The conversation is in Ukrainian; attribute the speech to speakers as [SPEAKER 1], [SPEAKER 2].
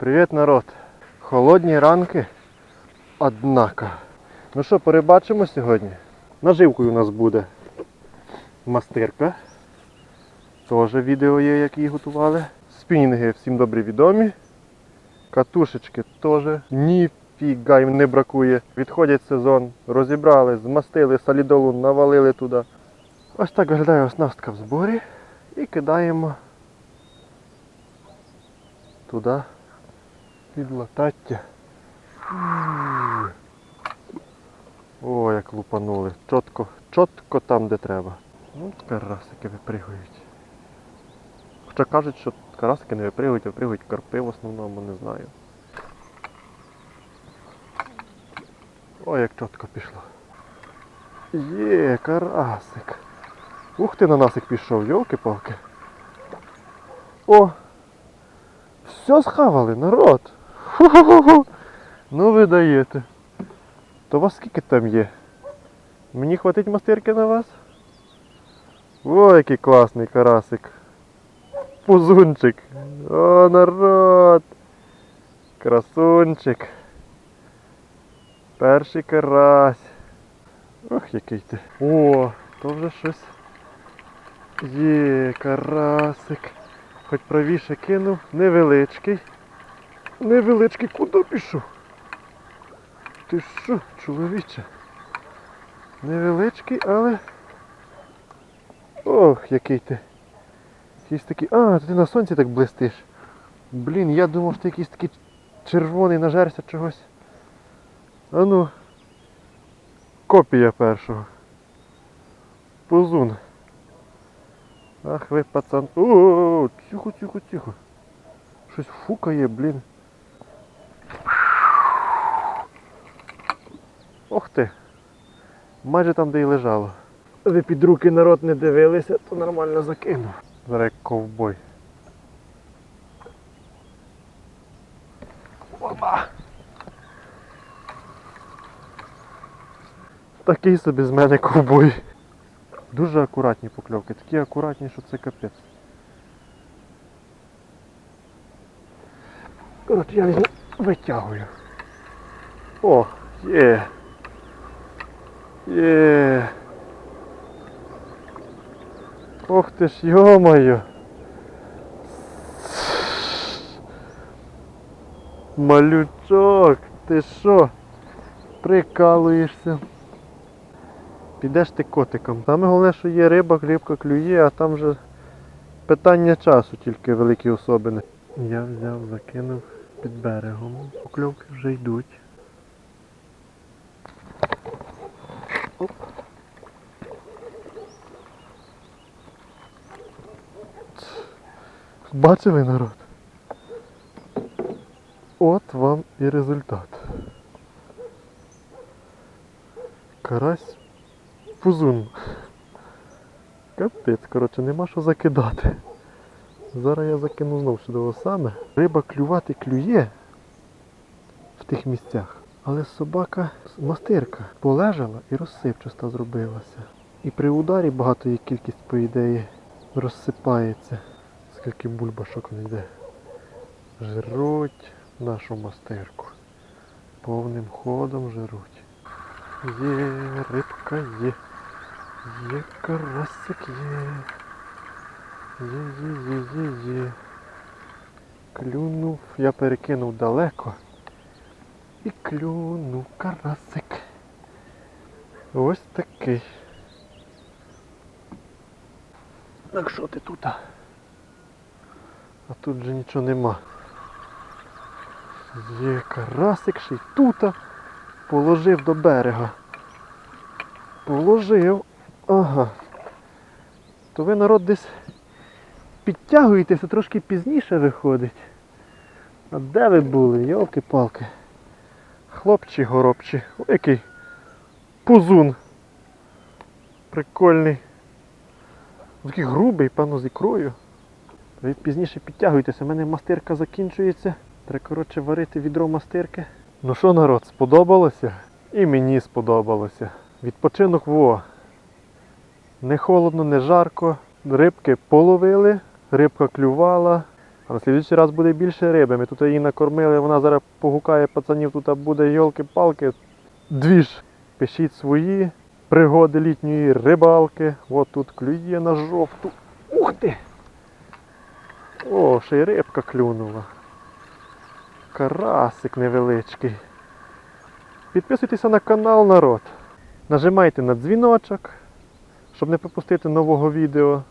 [SPEAKER 1] Привіт, народ! Холодні ранки, однако. Ну що, перебачимо сьогодні? Наживкою у нас буде мастирка. Теж відео є, як її готували. Спінінги всім добре відомі. Катушечки теж ніфіга їм не бракує. Відходять сезон, розібрали, змастили, солідолу навалили туди. Ось так виглядає оснастка в зборі. І кидаємо туди під латаття. О, як лупанули. Чотко, чотко там, де треба. Ну, карасики випригують. Хоча кажуть, що карасики не випригують, а випригують карпи в основному, не знаю. О, як чітко пішло. Є, карасик. Ух ти на насик пішов, йолки-палки. О! Все схавали, народ. Ху-ху-ху. Ну ви даєте. То вас скільки там є? Мені хватить мастирки на вас? О, який класний карасик. Пузунчик. О, народ. Красунчик. Перший карась. Ох, який ти. О, то вже щось. Є, карасик. Хоч правіше кинув. Невеличкий. Невеличкий куди пішов? Ти що, чоловіче? Невеличкий, але. Ох, який ти. Якийсь такий. А, ти на сонці так блистиш. Блін, я думав, що ти якийсь такий червоний нажерся чогось. А ну. Копія першого. Пузун. Ах ви пацан. О, тихо, тихо, тихо. Щось фукає, блін. Ох ти. Майже там, де й лежало. Ви під руки народ не дивилися, то нормально закинув. Зараз як ковбой. Опа! Такий собі з мене ковбой. Дуже акуратні покльовки, такі акуратні, що це капець. Коротше, я візьму, витягую. О, є. Є. Ох ти ж, йо-моє. Малючок, ти що? Прикалуєшся. Підеш ти котиком. Саме головне, що є риба, рибка клює, а там вже питання часу, тільки великі особини. Я взяв, закинув під берегом. Покльовки вже йдуть. Бачили народ? От вам і результат. Карась пузун. Капець, коротше, нема що закидати. Зараз я закину знов сюди саме. Риба клювати клює в тих місцях. Але собака мастирка полежала і розсипчаста зробилася. І при ударі багато є кількість, по ідеї, розсипається. Скільки бульбашок не йде. Жруть нашу мастирку. Повним ходом жруть. Є, рибка є. Є карасик є. Є, є, є, є, є. Клюнув, я перекинув далеко. І клюнув карасик. Ось такий. Так що ти тут? А тут же нічого нема. Є карасик ще й тута. Положив до берега. Положив. Ага. То ви народ десь підтягуєтеся, трошки пізніше виходить. А де ви були, йолки-палки? Хлопчі горобчі. Ой, який пузун. Прикольний. Такий грубий, певно, з ікрою. Ви пізніше підтягуєтеся, у мене мастирка закінчується. Треба, коротше, варити відро мастирки. Ну що, народ, сподобалося? І мені сподобалося. Відпочинок во. Не холодно, не жарко. Рибки половили, рибка клювала, А на слідуючий раз буде більше риби. Ми тут її накормили, вона зараз погукає пацанів, тут буде йолки-палки. Дві ж. Пишіть свої пригоди літньої рибалки. От тут клює на жовту. Ух ти! О, ще й рибка клюнула. Карасик невеличкий. Підписуйтеся на канал, народ. Нажимайте на дзвіночок, щоб не пропустити нового відео.